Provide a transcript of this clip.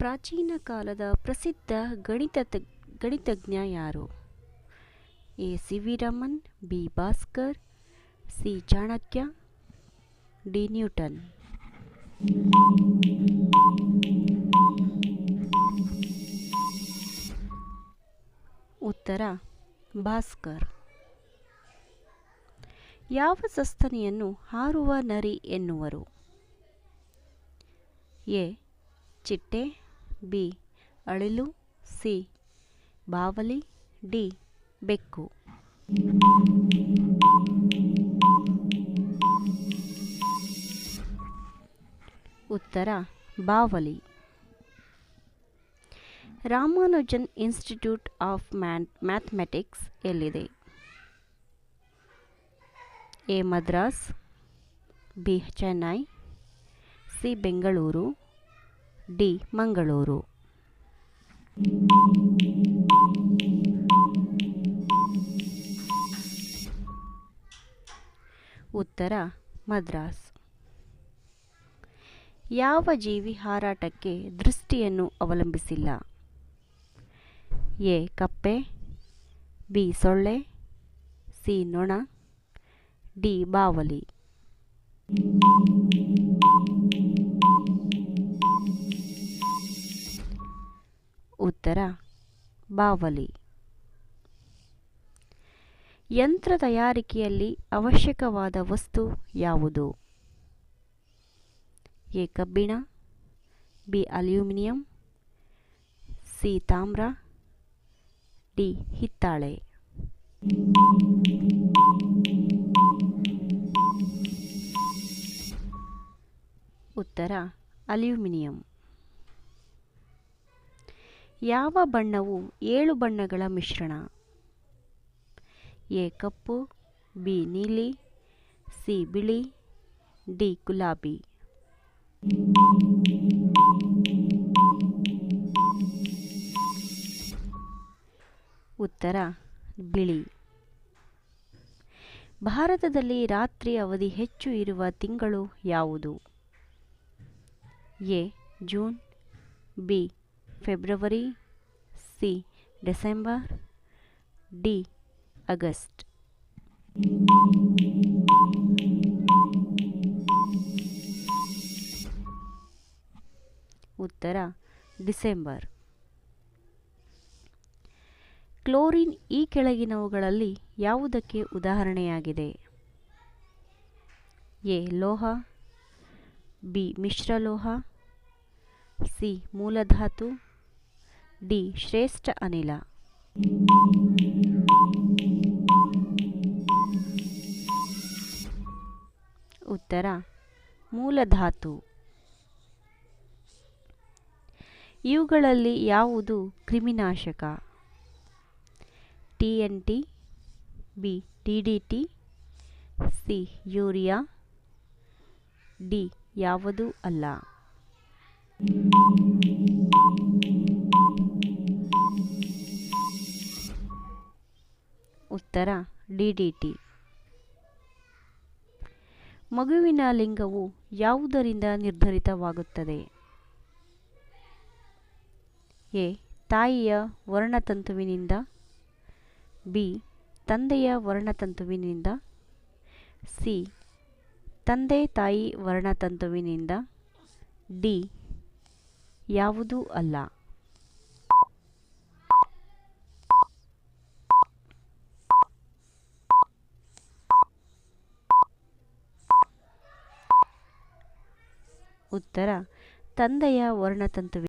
ಪ್ರಾಚೀನ ಕಾಲದ ಪ್ರಸಿದ್ಧ ಗಣಿತ ಗಣಿತಜ್ಞ ಯಾರು? A. C. V Raman B. Bhaskar, C. Chanakya, D. Newton. ಉತ್ತರ, ಭಾಸ್ಕರ್. ಯಾವ ಸಸ್ತನಿಯನ್ನು ಹಾರುವ ನರಿ ಎನ್ನುವರು? ಎ. ಚಿಟ್ಟೆ ಬಿ. ಅಳಿಲು, ಸಿ. ಬಾವಲಿ, ಡಿ. ಬೆಕ್ಕು. ಉತ್ತರ, ಬಾವಲಿ. Ramanujan institute of man, mathematics ಎಲ್ಲಿದೆ? A. Madras, B. Chennai C. Bengaluru. D, Mangaluru. ಉತ್ತರ, ಮದ್ರಾಸ್. ಯಾವ ಜೀವಿ ಹಾರಾಟಕ್ಕೆ ದೃಷ್ಟಿಯನ್ನು ಅವಲಂಬಿಸಿಲ್ಲ? ಎ, ಕಪ್ಪೆ, ಬಿ, ಸೊಳ್ಳೆ, ಸಿ, ನೊಣ, ಡಿ, ಬಾವಲಿ. ಉತ್ತರ ಬಾವಲಿ. ಯಂತ್ರ ತಯಾರಿಕೆಯಲ್ಲಿ ಅವಶ್ಯಕವಾದ ವಸ್ತು ಯಾವುದು? ಎ. ಕಬ್ಬಿಣ, ಬಿ. Aluminium, C. ತಾಮ್ರ, ಡಿ. ಹಿತ್ತಾಳೆ. ಉತ್ತರ, ಅಲ್ಯೂಮಿನಿಯಂ. ಯಾವ ಬಣ್ಣವು ಏಳು ಬಣ್ಣಗಳ ಮಿಶ್ರಣ? ಎ ಕಪ್ಪು, ಬಿ ನೀಲಿ, ಸಿ ಬಿಳಿ, ಡಿ ಗುಲಾಬಿ. ಉತ್ತರ, ಬಿಳಿ. ಭಾರತದಲ್ಲಿ ರಾತ್ರಿ ಅವಧಿ ಹೆಚ್ಚು ಇರುವ ತಿಂಗಳು ಯಾವುದು? A June, B February C December D August ಉತ್ತರ, ಡಿಸೆಂಬರ್. ಕ್ಲೋರಿನ್ ಈ ಕೆಳಗಿನವುಗಳಲ್ಲಿ ಯಾವುದಕ್ಕೆ ಉದಾಹರಣೆಯಾಗಿದೆ? ಎ, ಲೋಹ, ಬಿ, ಮಿಶ್ರಲೋಹ, ಸಿ, ಮೂಲಧಾತು ಡಿ ಶ್ರೇಷ್ಠ ಅನಿಲ. ಉತ್ತರ, ಮೂಲಧಾತು. ಇವುಗಳಲ್ಲಿ ಯಾವುದು ಕ್ರಿಮಿನಾಶಕ? T N T, B D D T, C urea, D ಯಾವುದು ಅಲ್ಲ. ಉತ್ತರ, ಡಿ ಡಿ ಟಿ. ಮಗುವಿನ ಲಿಂಗವು ಯಾವುದರಿಂದ ನಿರ್ಧರಿತವಾಗುತ್ತದೆ? ಎ. ತಾಯಿಯ ವರ್ಣತಂತುವಿನಿಂದ. ಬಿ. ತಂದೆಯ ವರ್ಣತಂತುವಿನಿಂದ. ಸಿ. ತಂದೆ ತಾಯಿ ವರ್ಣತಂತುವಿನಿಂದ. ಡಿ. ಯಾವುದೂ ಅಲ್ಲ. ಉತ್ತರ ತಂದೆಯ ವರ್ಣತಂತುವಿನಿಂದ